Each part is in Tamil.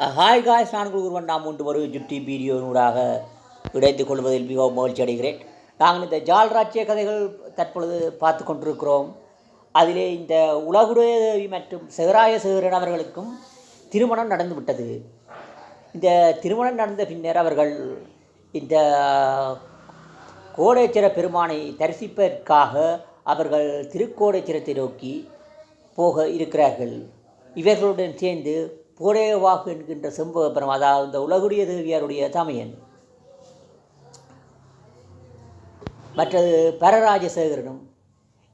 ஹாய் காய்ஸ் நான் குருவன் நாம் ஒன்று வரும் ஜுட்டி வீடியோனூடாக இணைந்து கொள்வதில் மிகவும் மகிழ்ச்சி அடைகிறேன். நாங்கள் இந்த ஜால்ராட்சிய கதைகள் தற்பொழுது பார்த்து கொண்டிருக்கிறோம். அதிலே இந்த உலகுடைய தேவி மற்றும் சிவராய சேகரன் அவர்களுக்கும் திருமணம் நடந்து விட்டது. இந்த திருமணம் நடந்த பின்னர் அவர்கள் இந்த கோடேச்சர பெருமானை தரிசிப்பதற்காக அவர்கள் திருக்கோடேச்சரத்தை நோக்கி போக இருக்கிறார்கள். இவர்களுடன் சேர்ந்து போடேவாகு என்கின்ற செம்பகபுரம் அதாவது இந்த உலகுடைய தேவியாருடைய தமையன். மற்றது பரராஜசேகரனும்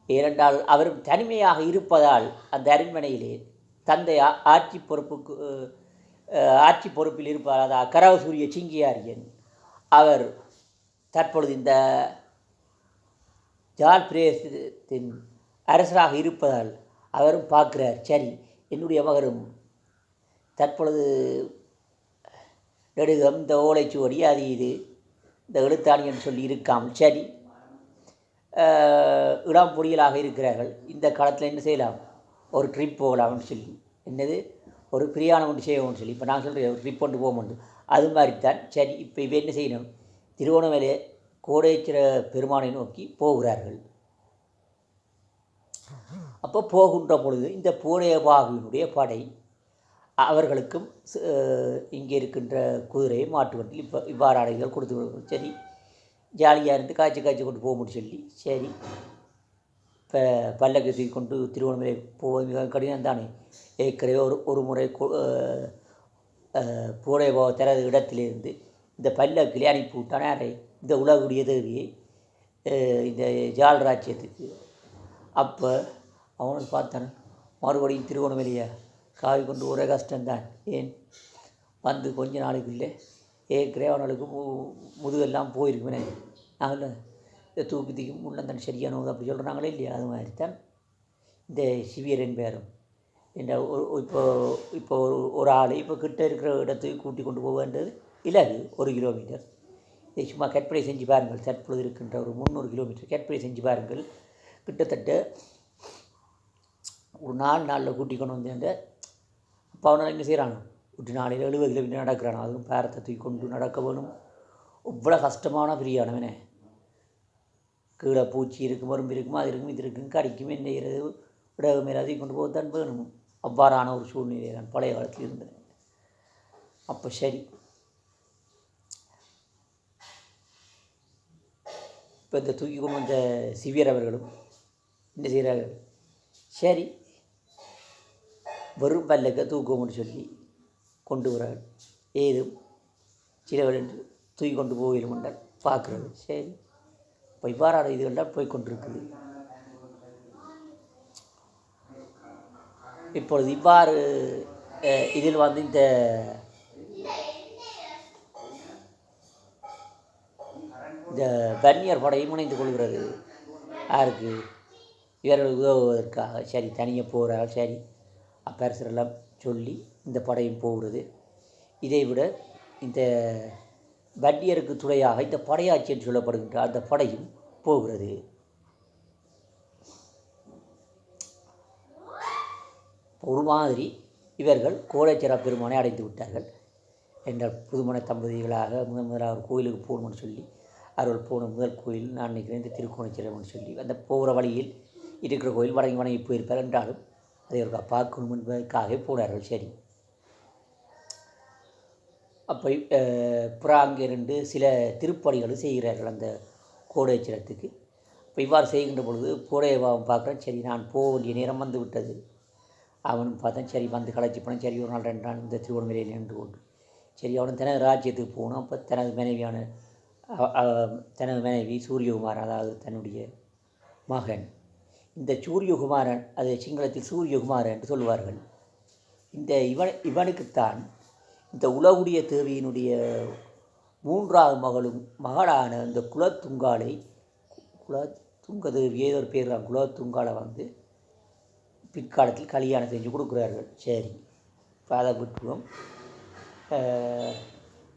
ஏனென்றால் அவரும் தனிமையாக இருப்பதால் அந்த அரண்மனையிலே தந்தை ஆ- ஆட்சி பொறுப்புக்கு ஆட்சி பொறுப்பில் இருப்பார். அதாவது கரவசூரிய சிங்கியாரியன். அவர் தற்பொழுது இந்த ஜால் பிரதேசத்தின் அரசராக இருப்பதால் அவரும் பார்க்கிறார். சரி என்னுடைய மகரும் தற்பொழுது நெடுகம் இந்த ஓலைச்சுவடி அது இது இந்த எழுத்தாணின்னு சொல்லி இருக்காமல் சரி. இடம் இளம் இருக்கிறார்கள். இந்த காலத்தில் என்ன செய்யலாம்? ஒரு ட்ரிப் போகலாம்னு சொல்லி. என்னது? ஒரு பிரியாணம் ஒன்று செய்யணும்னு சொல்லி. இப்போ நான் சொல்கிறேன் ஒரு ட்ரிப் ஒன்று போகணும் அது மாதிரி தான் சரி இப்போ இவ என்ன செய்யணும்? திருவோணமலை கோடேச்சர பெருமானை நோக்கி போகிறார்கள். அப்போ போகின்ற பொழுது இந்த பூனையபாகுவினுடைய படை அவர்களுக்கும் இங்கே இருக்கின்ற குதிரையை மாட்டு வண்டியில் இப்போ இவ்வாறு அடைகள் கொடுத்து விடுவோம். சரி ஜாலியாக இருந்து காய்ச்சி காய்ச்சி கொண்டு போக முடியும் சொல்லி சரி. இப்போ பல்லக்கு தூக்கி கொண்டு திருவண்ணாமலை போவது மிக கடினம் தானே. ஏற்கனவே ஒரு ஒரு முறை கொ- அஹ் அஹ் பூனை இடத்திலிருந்து இந்த பல்லக்கிலே அனுப்பி விட்டானே இந்த உலகுடைய தேவியை இந்த ஜால் ராஜ்யத்துக்கு. அப்போ அவனுக்கு பார்த்தான் மறுபடியும் திருவண்ணாமலையை காவி கொண்டு ஒரே கஷ்டம்தான். ஏன்? வந்து கொஞ்ச நாளைக்குள்ளே ஏ அவனுக்கு மு முதுகெல்லாம் போயிருக்குமே. நாங்கள் இந்த தூக்கி தூக்கி முன்னந்தன் சரியானது அப்படி சொல்கிறாங்களே இல்லையா? அது மாதிரி தான் இந்த சிவியரன் பேரும். இந்த இப்போ இப்போ ஒரு ஒரு ஆள் இப்போ கிட்ட இருக்கிற இடத்துக்கு கூட்டி கொண்டு போக வேண்டியது இலகு ஒரு கிலோமீட்டர். இதை சும்மா கற்பனை செஞ்சு பாருங்கள். தற்பொழுது இருக்கின்ற ஒரு முந்நூறு கிலோமீட்டர் கற்பனை செஞ்சு பாருங்கள். கிட்டத்தட்ட ஒரு நாலு நாளில் கூட்டி கொண்டு வந்து அப்போ அவனால் என்ன செய்கிறானோ ஒரு நாளையில் எழுபது கிலோமீட்டர் நடக்கிறானோ. அதுவும் பேரத்தை தூக்கி கொண்டு நடக்க வேணும். இவ்வளோ கஷ்டமான பிரியாணவனே கீழே பூச்சி இருக்கும் மரும்பு இருக்கும் அது இருக்கும் இது இருக்கும் கடிக்கும். என்ன செய்கிறது விடவு மேலே அதை கொண்டு போக தான் வேணும். அவ்வாறான ஒரு சூழ்நிலை நான் பழைய காலத்தில் இருந்தேன் அப்போ சரி. இப்போ இந்த தூக்கி கொண்டு வந்த சிவியர் அவர்களும் என்ன செய்கிறார்கள்? சரி. வெறும் பல்லக்க தூக்கும்னு சொல்லி கொண்டு வர ஏதும் சிலவர்கள் என்று தூக்கி கொண்டு போயிடும் கொண்டால் பார்க்குறது. சரி. இப்போ இவ்வாறான இதுகள்லாம் போய் கொண்டிருக்குது. இப்பொழுது இவ்வாறு இதில் வந்து இந்த இந்த வன்னியர் படையும் இணைந்து கொள்கிறது. யாருக்கு? இவர்கள் உதவுவதற்காக. சரி தனியாக போகிறார்கள் சரி. அப்பரசரெல்லாம் சொல்லி இந்த படையும் போகிறது. இதை விட இந்த வன்னியருக்கு துணையாக இந்த படையாட்சி என்று சொல்லப்படுகின்ற அந்த படையும் போகிறது. ஒரு மாதிரி இவர்கள் கோடைச்சர பெருமானை அடைந்து விட்டார்கள் என்றால் புதுமண தம்பதிகளாக முதன் முதலாக ஒரு கோயிலுக்கு போகணும்னு சொல்லி அவர்கள் போன முதல் கோயில் நான் நினைக்கிறேன் இந்த திருக்கோணச்சிரம்னு சொல்லி அந்த போகிற வழியில் இருக்கிற கோயில் வணங்கி வணங்கி போயிருப்பார் என்றாலும் அதை அவர்கள் பார்க்கணும் என்பதற்காக போனார்கள். சரி. அப்போ புறா அங்கிருந்து சில திருப்பணிகளும் செய்கிறார்கள் அந்த கோடேச்சரத்துக்கு இப்போ இவ்வாறு செய்கின்ற பொழுது பூடையபாவம் பார்க்குறேன் சரி நான் போக வேண்டிய நேரம் வந்து விட்டது. அவனும் பார்த்தேன் சரி வந்து களைச்சி போனேன் சரி ஒரு நாள் ரெண்டு நாள் இந்த திருவண்ணாமலையில் நின்று கொண்டு. சரி அவனும் தனது ராஜ்யத்துக்கு போகணும் அப்போ தனது மனைவியான தனது மனைவி சூரியகுமார் அதாவது தன்னுடைய மகன் இந்த சூரியகுமாரன் அது சிங்களத்தில் சூரியகுமாரன் என்று சொல்லுவார்கள். இந்த இவன் இவனுக்குத்தான் இந்த உலகுடைய தேவியினுடைய மூன்றாவது மகளும் மகளான இந்த குலத்துங்காலை குலத்துங்க தேவி ஏதோ ஒரு பேர் தான் குலத்துங்காலை வந்து பிற்காலத்தில் கல்யாணம் செஞ்சு கொடுக்குறார்கள். சரி அதை விட்டுவோம்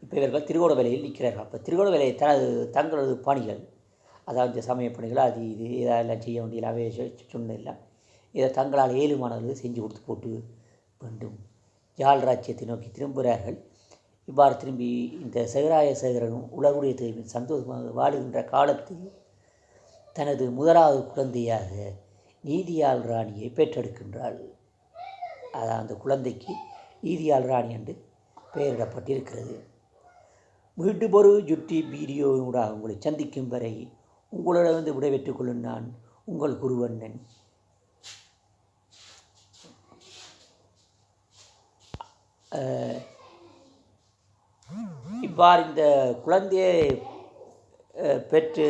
இப்போ இவர்கள் திருகோணமலையில் நிற்கிறார்கள். அப்போ திருகோணமலை தனது தங்களது பணிகள் அதாவது இந்த சமய பணிகளை அது இது இதெல்லாம் செய்ய வேண்டிய அவை சொன்னதெல்லாம் இதை தங்களால் ஏழுமானவர்கள் செஞ்சு கொடுத்து போட்டு வேண்டும். ஜால் ராஜ்யத்தை நோக்கி திரும்புகிறார்கள். இவ்வாறு திரும்பி இந்த சேகராய சேகரனும் உலகுடைய தேவின் சந்தோஷமாக வாழுகின்ற காலத்தில் தனது முதலாவது குழந்தையாக நீதியாள் ராணியை பெற்றெடுக்கின்றாள். அதான் அந்த குழந்தைக்கு நீதியாள் ராணி என்று பெயரிடப்பட்டிருக்கிறது. மீண்டும் ஒரு ஜுட்டி வீடியோனூடாக உங்களை சந்திக்கும் வரை உங்களிடமிருந்து விடைபெற்றுக் கொள்ளும் நான் உங்கள் குருவண்ணன். அஹ், இவ்வாறு இந்த குழந்தையை பெற்று